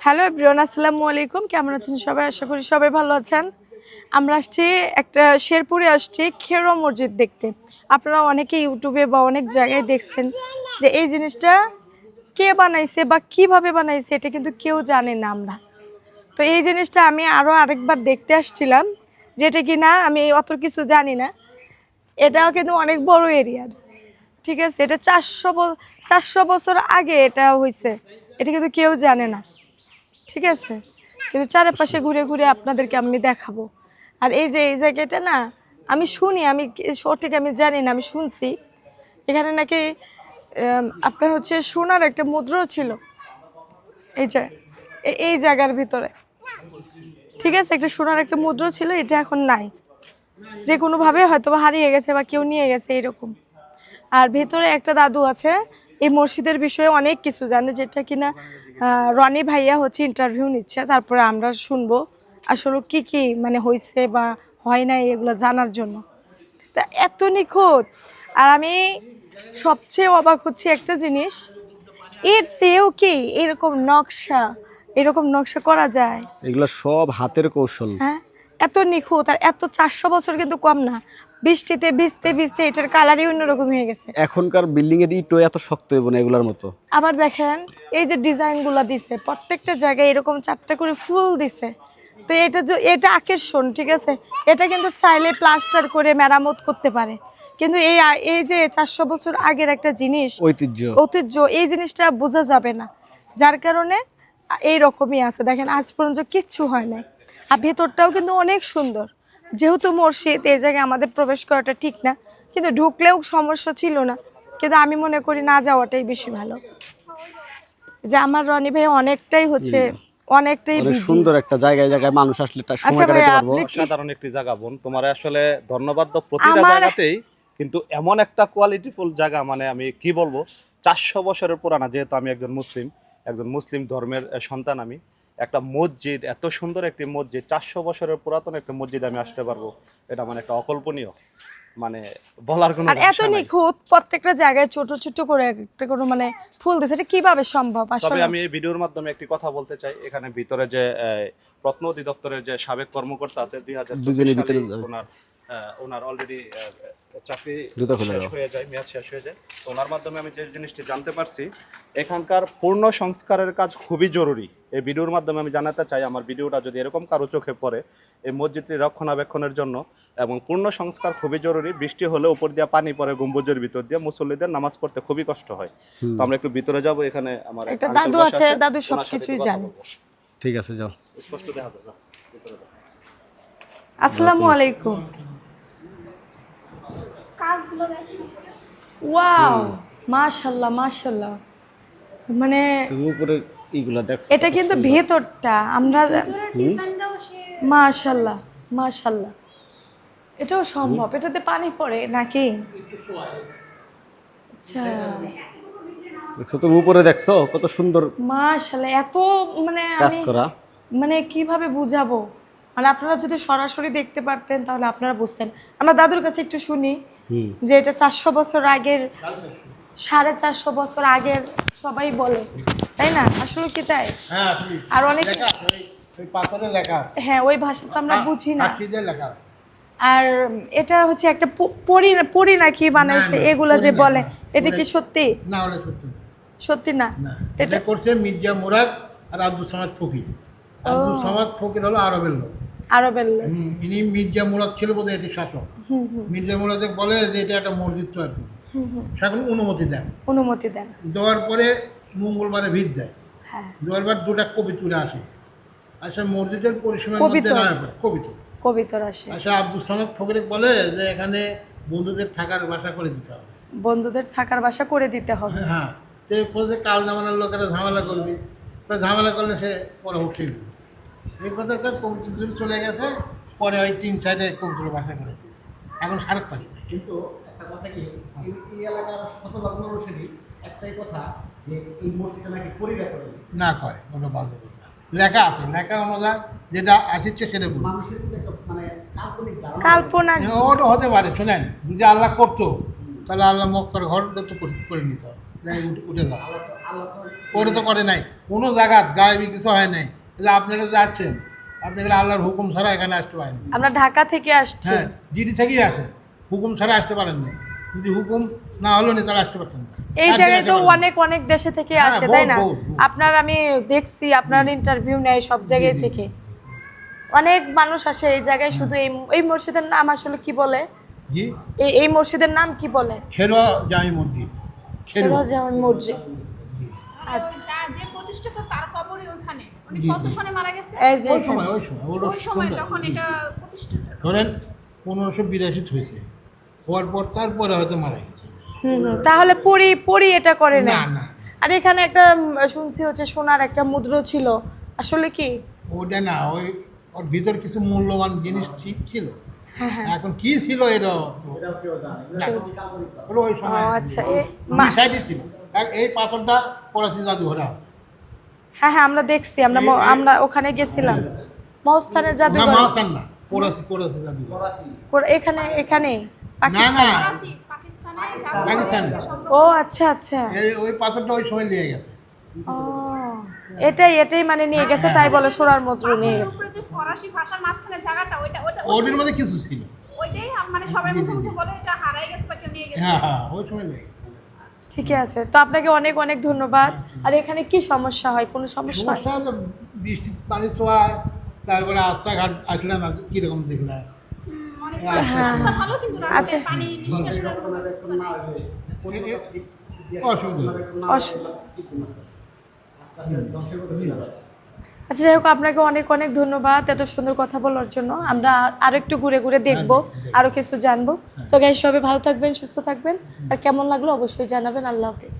Hello everyone আসসালামু আলাইকুম কেমন আছেন সবাই? আশা করি সবাই ভালো আছেন। আমরা আসছি একটা শেরপুরে আসছি খেরো মসজিদ দেখতে। আপনারা অনেকে ইউটিউবে বা অনেক জায়গায় দেখছেন যে এই জিনিসটা কে বানাইছে বা কীভাবে বানাইছে, এটা কিন্তু কেউ জানে না আমরা। তো এই জিনিসটা আমি আরও আরেকবার দেখতে আসছিলাম, যেটা কি না আমি অত কিছু জানি না। এটাও কিন্তু অনেক বড় এরিয়ার ঠিক আছে? এটা চারশো চারশো বছর আগে এটা হয়েছে এটা কিন্তু কেউ জানে না। ঠিক আছে? কিন্তু চারপাশে ঘুরে ঘুরে আপনাদেরকে আমি দেখাবো। আর এই যে এই জায়গাটা না আমি শুনি আমি সঠিক আমি জানি না আমি শুনছি। এখানে নাকি আপনার হচ্ছে সোনার একটা মুদ্রা ছিল। এই যে এই জায়গার ভিতরে। ঠিক আছে একটা সোনার একটা মুদ্রা ছিল এটা এখন নাই। যে কোনোভাবে হয়তো বা হারিয়ে গেছে বা কেউ নিয়ে গেছে এরকম। আর ভেতরে একটা দাদু আছে এই মসজিদের বিষয়ে অনেক কিছু জানে যেটা কিনা রনি ভাইয়া হচ্ছে ইন্টারভিউ নিচ্ছে তারপরে আমরা শুনব আসলে কি কি মানে হয়েছে বা হয় নাই এগুলো জানার জন্য। তা এত নিখুঁত। আর আমি সবচেয়ে অবাক হচ্ছে একটা জিনিস এর তেও কি এরকম নকশা এরকম নকশা করা যায়? এগুলো সব হাতের কৌশল। হ্যাঁ। এত নিখুঁত আর এত চারশো বছর কিন্তু কম না। বৃষ্টিতে ভিজতে ভিজতে এটার কালারই অন্যরকম হয়ে গেছে। এখনকার বিল্ডিং এর ইটও এত শক্ত হইব না এগুলার মতো। আবার দেখেন এই যে ডিজাইনগুলো দিছে প্রত্যেকটা জায়গায় এরকম চারটা করে ফুল দিছে। তো এটা যে- এটা আকর্ষণ ঠিক আছে? এটা কিন্তু চাইলে প্লাস্টার করে মেরামত করতে পারে। কিন্তু এই এই যে চারশো বছর আগের একটা জিনিস ঐতিহ্য। ঐতিহ্য এই জিনিসটা বোঝা যাবে না। যার কারণে এই রকমই আছে। দেখেন আজ পর্যন্ত কিচ্ছু হয় নাই। আর ভেতরটাও কিন্তু অনেক সুন্দর। যেহেতু মসজিদ এই জায়গায় আমাদের প্রবেশ করাটা ঠিক না। কিন্তু ঢুকলেও সমস্যা ছিল না। কিন্তু আমি মনে করি না যাওয়াটাই বেশি ভালো। যে আমার রনি ভাই অনেকটাই হচ্ছে অনেকটাই সুন্দর একটা জায়গায় জায়গায় মানুষ আসলে তার আচ্ছা সময় কাটাতে পারব। আপনি একটি জায়গা বোন। তোমার আসলে ধন্যবাদ তো প্রতিটা জায়গাতেই। কিন্তু এমন একটা কোয়ালিটিফুল জায়গা মানে আমি কি বলব? চারশো বছরের পুরানা যেহেতু আমি একজন মুসলিম একজন মুসলিম ধর্মের সন্তান আমি। একটা মসজিদ এত সুন্দর একটি মসজিদ চারশো বছরের পুরাতন একটা মসজিদ আমি আসতে পারব। এটা মানে একটা অকল্পনীয় মানে বলার কোনো এত নিখুঁত প্রত্যেকটা জায়গায় ছোট ছোট করে একটা করে মানে ফুল দিছে এটা কীভাবে সম্ভব তবে আসলে? আমি এই ভিডিওর মাধ্যমে একটি কথা বলতে চাই এখানে ভিতরে যে আহ, প্রত্ন অধিদপ্তরের যে সাবেক কর্মকর্তা আছে দুই হাজার ভিতরে ওনার ওনার অলরেডি চাকরি শেষ হয়ে যায় মেয়াদ শেষ হয়ে যায়। তো ওনার মাধ্যমে আমি যে জিনিসটি জানতে পারছি এখানকার পূর্ণ সংস্কারের কাজ খুবই জরুরি। এই ভিডিওর মাধ্যমে আমি জানাতে চাই আমার ভিডিওটা যদি এরকম কারও চোখে পড়ে এই মসজিদটি রক্ষণাবেক্ষণের জন্য এবং পূর্ণ সংস্কার খুবই জরুরি বৃষ্টি হলে উপর দিয়ে পানি পড়ে গম্বুজের ভিতর দিয়ে মুসল্লিদের নামাজ পড়তে খুবই কষ্ট হয়। তো আমরা একটু ভিতরে যাব এখানে আমার একটা দাদু আছে, দাদু সবকিছুই জানে। ঠিক আছে যাও। স্পষ্ট দেখা যাবে ভিতরে যাও। আসসালামু আলাইকুম। ওয়াও মাশাল্লাহ মাশাল্লাহ। মানে তুমি উপরে দেখছ এটা কিন্তু ভেতরটা আমরা মাশাল্লাহ মাশাল্লাহ। এটাও সম্ভব এটাতে পানি পড়ে নাকি? আচ্ছা। দেখছ তুমি উপরে দেখছ কত সুন্দর মাশাল্লাহ এত মানে কাজ করা। মানে কীভাবে বুঝাবো? মানে আপনারা যদি সরাসরি দেখতে পারতেন তাহলে আপনারা বুঝতেন। আমরা দাদুর কাছে একটু শুনি। যে এটা চারশো বছর আগের সাড়ে চারশো বছর আগের সবাই বলে তাই না? আসলে কি তাই? হ্যাঁ আর অনেক। হ্যাঁ ওই ভাষা তো আমরা বুঝি না। আর এটা হচ্ছে একটা পরি পরি নাকি বানাইছে এগুলা যে বলে এটা কি সত্যি? না ওটা সত্যি না। সত্যি না? এটা করছে মির্জা মুরাদ আর আব্দুল সামাদ ফকির। আব্দুল সামাদ ফকির হলো আরবের লোক। আরবের লোক। ইনি মির্জা মুরাদ ছিল বোধহয় এটি শাসক। মির্জা মুরাদে বলে যে এটা একটা মসজিদ তৈরি। করুন অনুমতি দেন। অনুমতি দেন। দেওয়ার পরে মঙ্গলবারে ভিড় দেয়। হ্যাঁ। দেওয়ার পর দুটা কবিতুরে আসে। আসে মসজিদের পরিসীমার মধ্যে না পড়ে কবিতুর। কবিতর আসে। আচ্ছা আব্দুল সামাদ ফকিরে বলে যে এখানে বন্ধুদের থাকার বাসা করে দিতে হবে। বন্ধুদের থাকার বাসা করে দিতে হবে। হ্যাঁ তো কাল জামানার লোকেরা ঝামেলা করবে। তো ঝামেলা করলে সে পরে উঠেই এই কথা কবিতা চলে গেছে পরে ওই তিন সাইডে কবিতুর বাসা করে। এখন সারেক পাখি থাকে কিন্তু একটা কথা কি এই এলাকার শতভাগ মানুষেরই একটাই কথা যে এই মসজিদটা নাকি পরিবার করে না কয় ওটা বাজে কথা লেখা আছে লেখা অনুযায়ী যেটা আসছে সেটা বলি মানুষের কিন্তু একটা মানে কাল্পনিক ধারণা কাল্পনা। ওটা হতে পারে শোনেন যদি আল্লাহ করতো তাহলে আল্লাহ মক্কার ঘর তো করে করে নিতে। উঠে- উঠে যাও ওটা তো করে নাই। কোনো জায়গা গায়েবি কিছু হয় নাই। তাহলে আপনারা যাচ্ছেন। আপনারা আল্লাহর হুকুম ছাড়া এখানে আসতে পারেন। আমরা ঢাকা থেকে আসছি। হ্যাঁ জিডি থেকেই আসেন। হুকুম ছাড়া আসতে পারেন না। যদি হুকুম না হলো না তাহলে আসতে পারতেন না। এই জায়গায় তো অনেক অনেক দেশে থেকে হ্যাঁ, আসে তাই না। আপনার আমি দেখছি আপনার ইন্টারভিউ নেয় সব জায়গায় থেকে। অনেক মানুষ আসে এই জায়গায় শুধু এই এই মসজিদের নাম আসলে কি বলে? জি? এই এই মসজিদের নাম কি বলে? খেরোয়া জামি মসজিদ। খেরোয়া। ফিরোজামান মসজিদ। আচ্ছা। প্রতিষ্ঠাতা তার কবরই ওখানে উনি কত সনে মারা গেছে? ওই সময় ওই সময় ওই সময় যখন এটা প্রতিষ্ঠিত। ধরেন পনেরোশো বিরাশি হয়েছে। হওয়ার পর তারপরে হয়তো মারা গেছে। হুম হুম। তাহলে পরি পরি এটা করে না না। আর এখানে একটা শুনছি হচ্ছে সোনার একটা মুদ্র ছিল। আসলে কি? ওটা না ওই ওর ভিতর কিছু মূল্যবান জিনিস ঠিক ছিল। হ্যাঁ হ্যাঁ। এখন কি ছিল এটা ওই সময় আচ্ছা। এই পাথরটা পড়াশি জাদুঘরে আছে। হ্যাঁ হ্যাঁ আমরা দেখছি আমরা আমরা ওখানে গেছিলাম। মহস্থানের না জাদুঘর না পড়াশি পড়াশি জাদুঘর। করাচি। কোর- এখানে এখানে না না। করাচি পাকিস্তানে ও আচ্ছা আচ্ছা। এই ওই পাথরটা ওই সময় নিয়ে গেছে। ও এটাই এটাই মানে নিয়ে গেছে তাই বলে সোনার মুদ্র নিয়ে গেছে। যে ফরাসি ভাষার মাঝখানে জায়গাটা ওইটা ওইটা ওদের মধ্যে কিছু ছিল। ওইটাই মানে সবাই মুখে মুখে বলে এটা হারাই গেছে বা কেউ নিয়ে গেছে। হ্যাঁ হ্যাঁ ওই সময় নিয়ে গেছে। ঠিকই আছে। তো আপনাকে অনেক অনেক ধন্যবাদ। আর এখানে কি সমস্যা হয়? কোনো সমস্যা হয়? সমস্যা পানি ছোঁয়া তারপরে রাস্তাঘাট আসলে না কীরকম দেখলাম হুম, হ্যাঁ। রাস্তা ভালো কিন্তু আচ্ছা। অসুবিধা। অসুবিধা। আচ্ছা যাই হোক আপনাকে অনেক অনেক ধন্যবাদ এত সুন্দর কথা বলার জন্য। আমরা আরও একটু ঘুরে ঘুরে দেখব আরও কিছু জানব। তো গাই সবাই ভালো থাকবেন সুস্থ থাকবেন। আর কেমন লাগল অবশ্যই জানাবেন। আল্লাহ হাফিজ।